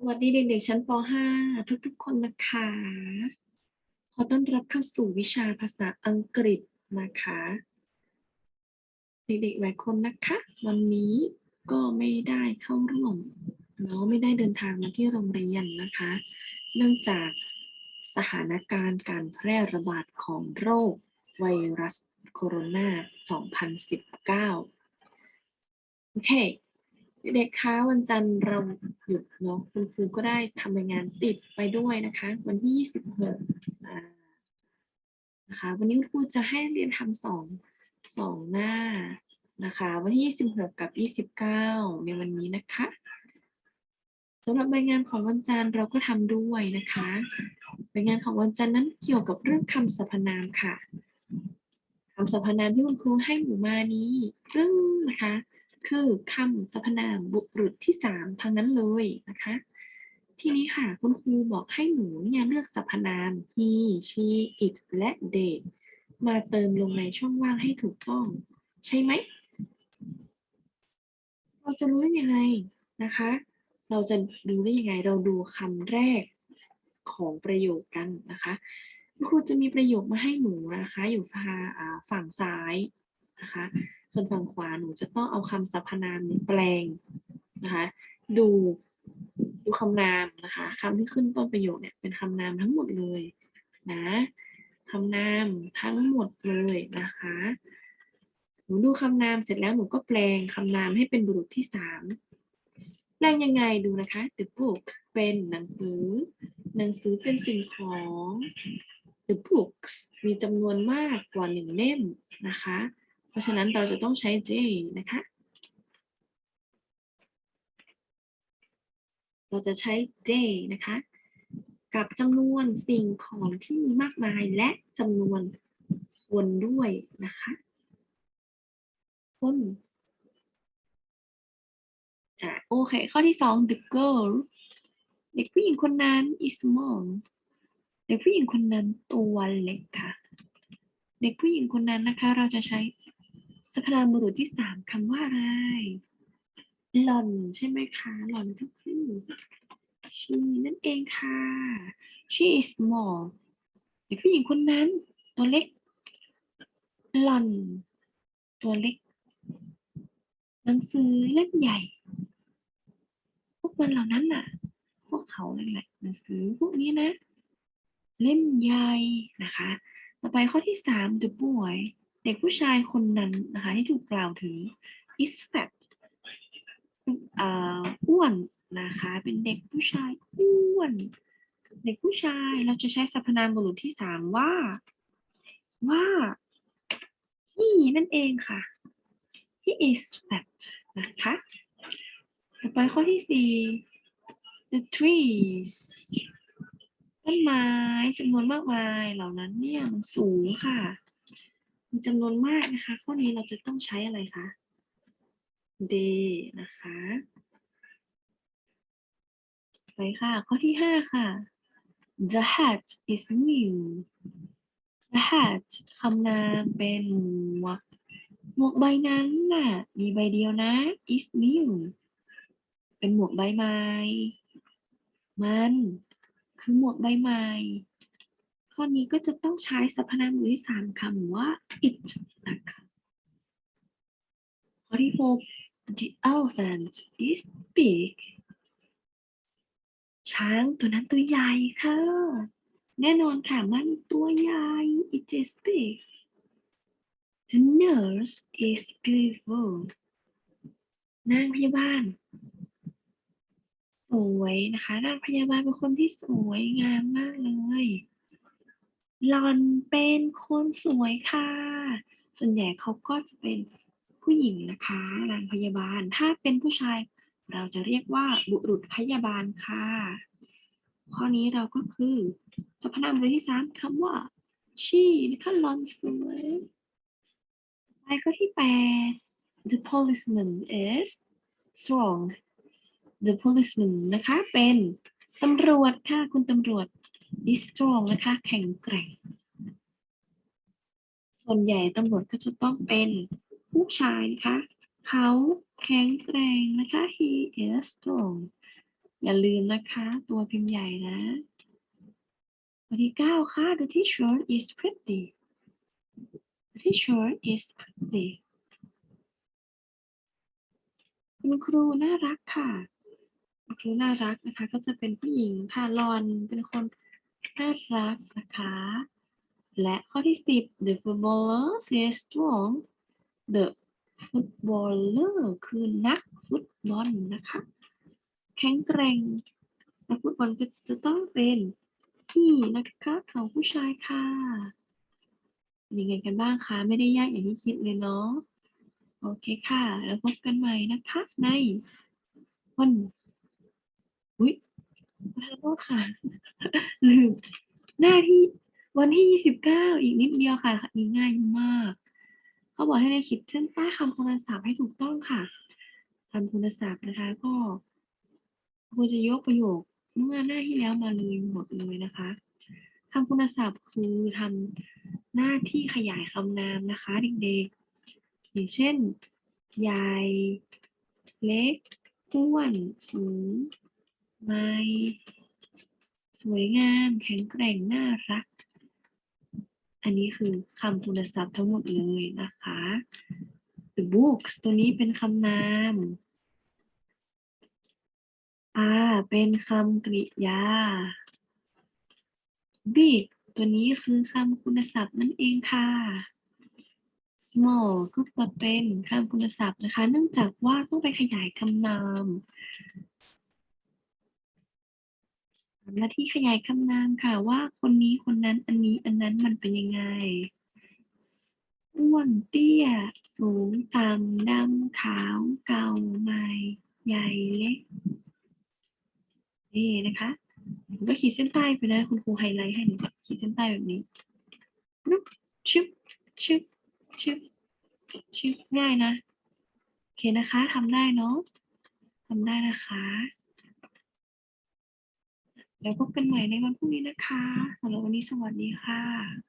สวัสดีเด็กๆชั้นป .5 ทุกๆ คนนะคะ ขอต้อนรับเข้าสู่วิชาภาษาอังกฤษนะคะ เด็กๆหลายคนนะคะ วันนี้ก็ไม่ได้เข้าร่วมเนาะไม่ได้เดินทางมาที่โรงเรียนนะคะ เนื่องจากสถานการณ์การแพร่ระบาดของโรคไวรัสโคโรนา 2019 โอเค เด็กคะวันจันทร์เราหยุดเนาะคุณครูก็ได้ทำรายงานติดไปด้วยนะคะ วันที่26อ่านะคะวันนี้คุณครูจะให้เรียนทำสองสองหน้านะคะวันที่26กับ29ในวันนี้นะคะสำหรับรายงานของวันจันทร์เราก็ทำด้วยนะคะรายงานของวันจันทร์นั้นเกี่ยวกับเรื่องคำสรรพนามค่ะคำสรรพนามที่คุณครูให้หนูมานี้เรื่องนะคะ คือคำสรรพนามบุรุษที่สามทั้งนั้นเลยนะคะ ทีนี้ค่ะคุณครูบอกให้หนูเนี่ยเลือกสรรพนาม he she it และ they มาเติมลงในช่องว่างให้ถูกต้อง ใช่ไหม เราจะรู้ได้ยังไงนะคะ เราจะดูได้ยังไง เราดูคำแรกของประโยคกันนะคะคุณครูจะมีประโยคมาให้หนูนะคะ อยู่ทางฝั่งซ้ายนะคะ ส่วนฝั่งขวาหนูจะต้องเอาคำสรรพนามนี้แปลงนะคะดูดูคำนามนะคะคำที่ขึ้นต้นประโยคเนี่ยเป็นคำนามทั้งหมดเลยนะคำนามทั้งหมดเลยนะคะ หนูดูคำนามเสร็จแล้วหนูก็แปลงคำนามให้เป็นบุรุษที่สามแปลงยังไงดูนะคะ the books เป็นหนังสือ หนังสือเป็นสิ่งของ the books มีจำนวนมากกว่าหนึ่งเล่มนะคะ เพราะฉะนั้นเราจะต้องใช้ they นะคะ เราจะใช้ they นะคะ กับจำนวนสิ่งของที่มีมากมายและจำนวนคนด้วยนะคะ คนอะโอเค ข้อที่สอง the girl เด็กผู้หญิงคนนั้น is small เด็กผู้หญิงคนนั้นตัวเล็กค่ะ เด็กผู้หญิงคนนั้นนะคะ เราจะใช้ สรรพนามบุรุษที่สามคำว่าอะไร หล่อนใช่ไหมคะหล่อนก็คือ she นั่นเองค่ะ she is small เด็กผู้หญิงคนนั้น ตัวเล็ก หล่อน ตัวเล็ก หนังสือเล่มใหญ่ พวกมันเหล่านั้นน่ะ พวกเขานั่นแหละหนังสือพวกนี้นะ เล่มใหญ่นะคะ ต่อไปข้อที่สาม the boy ด็กผู้ชายคนนั้นนะคะที่ถูกกล่าวถึง is fat อ่าอ้วนนะคะ เป็นเด็กผู้ชายอ้วน เด็กผู้ชายเราจะใช้สรรพนามบุรุษที่สามว่า ว่า he นั่นเองค่ะ he is fat นะคะต่อไปข้อที่สี่ the trees ต้นไม้จำนวนมากมายเหล่านั้นเนี่ยมันสูงค่ะ มีจำนวนมากนะคะ ข้อนี้เราจะต้องใช้อะไรคะ day นะคะ ไปค่ะ ข้อที่ห้าค่ะ the hat is new the hat คำนามเป็นหมวก หมวกใบนั้นน่ะ มีใบเดียวนะ is new เป็นหมวกใบใหม่มัน คือหมวกใบใหม่ ข้อนี้ก็จะต้องใช้สรรพนามบุรุษที่สามคำว่า it นะคะข้อที่หก the elephant is big ช้างตัวนั้นตัวใหญ่ค่ะ แน่นอนค่ะมันตัวใหญ่ it is big the nurse is beautiful นางพยาบาลสวยนะคะนางพยาบาลเป็นคนที่สวยงามมากเลย หลอนเป็นคนสวยค่ะ ส่วนใหญ่เขาก็จะเป็นผู้หญิงนะคะนางพยาบาล ถ้าเป็นผู้ชาย เราจะเรียกว่าบุรุษพยาบาลค่ะ ข้อนี้เราก็คือสรรพนามบุรุษที่สามคำว่า she นะคะหลอนสวยไปข้อที่แปด the policeman is strong the policeman นะคะ เป็นตำรวจค่ะ คุณตำรวจ is strong นะคะ แข็งแกร่ง ส่วนใหญ่ตำรวจก็จะต้องเป็นผู้ชายนะคะ เขาแข็งแกร่งนะคะ he is strong อย่าลืมนะคะ ตัวพิมพ์ใหญ่นะข้อที่เก้าค่ะ The teacher is pretty The teacher is pretty คุณครูน่ารักค่ะ คุณครูน่ารักนะคะ ก็จะเป็นผู้หญิงค่ะลอนเป็นคน น่ารักนะคะ และข้อที่สิบ The footballer is strong The footballer คือนักฟุตบอลนะคะ แข็งแกร่ง นักฟุตบอลก็จะต้องเป็นพี่นะคะของผู้ชายค่ะยังไงกันบ้างคะ ไม่ได้ยากอย่างที่คิดเลยเนาะ โอเคค่ะ แล้วพบกันใหม่นะคะในวัน อุ้ยขอโทษค่ะ ลืมหน้าที่วันที่ยี่สิบเก้าอีกนิดเดียวค่ะอันนี้ง่ายมาก เขาบอกให้เราคิดเส้นใต้คำคุณศัพท์ให้ถูกต้องค่ะคำคุณศัพท์นะคะ ก็ควรจะยกประโยคเมื่อหน้าที่แล้วมาเลยหมดเลยนะคะคำคุณศัพท์คือทำหน้าที่ขยายคำนามนะคะเด็กๆอย่างเช่นใหญ่เล็กอ้วนสูงไม่ สวยงาม แข็งแกร่ง น่ารัก อันนี้คือคำคุณศัพท์ทั้งหมดเลยนะคะ the books ตัวนี้เป็นคำนาม are เป็นคำกริยา big ตัวนี้คือคำคุณศัพท์นั่นเองค่ะ small ก็จะเป็นคำคุณศัพท์นะคะ เนื่องจากว่าต้องไปขยายคำนาม ทำหน้าที่ขยายคำนามค่ะว่าคนนี้คนนั้นอันนี้อันนั้นมันเป็นยังไงอ้วนเตี้ย สูงต่ำดำขาวเก่าใหม่ใหญ่เล็กนี่นะคะผมก็ขีดเส้นใต้ไปนะคุณครูไฮไลท์ให้หนูขีดเส้นใต้แบบนี้ปึ๊บชึบชึบชึบชึบง่ายนะ โอเคนะคะทำได้เนาะทำได้นะคะ แล้วพบกันใหม่ในวันพรุ่งนี้นะคะสำหรับวันนี้สวัสดีค่ะ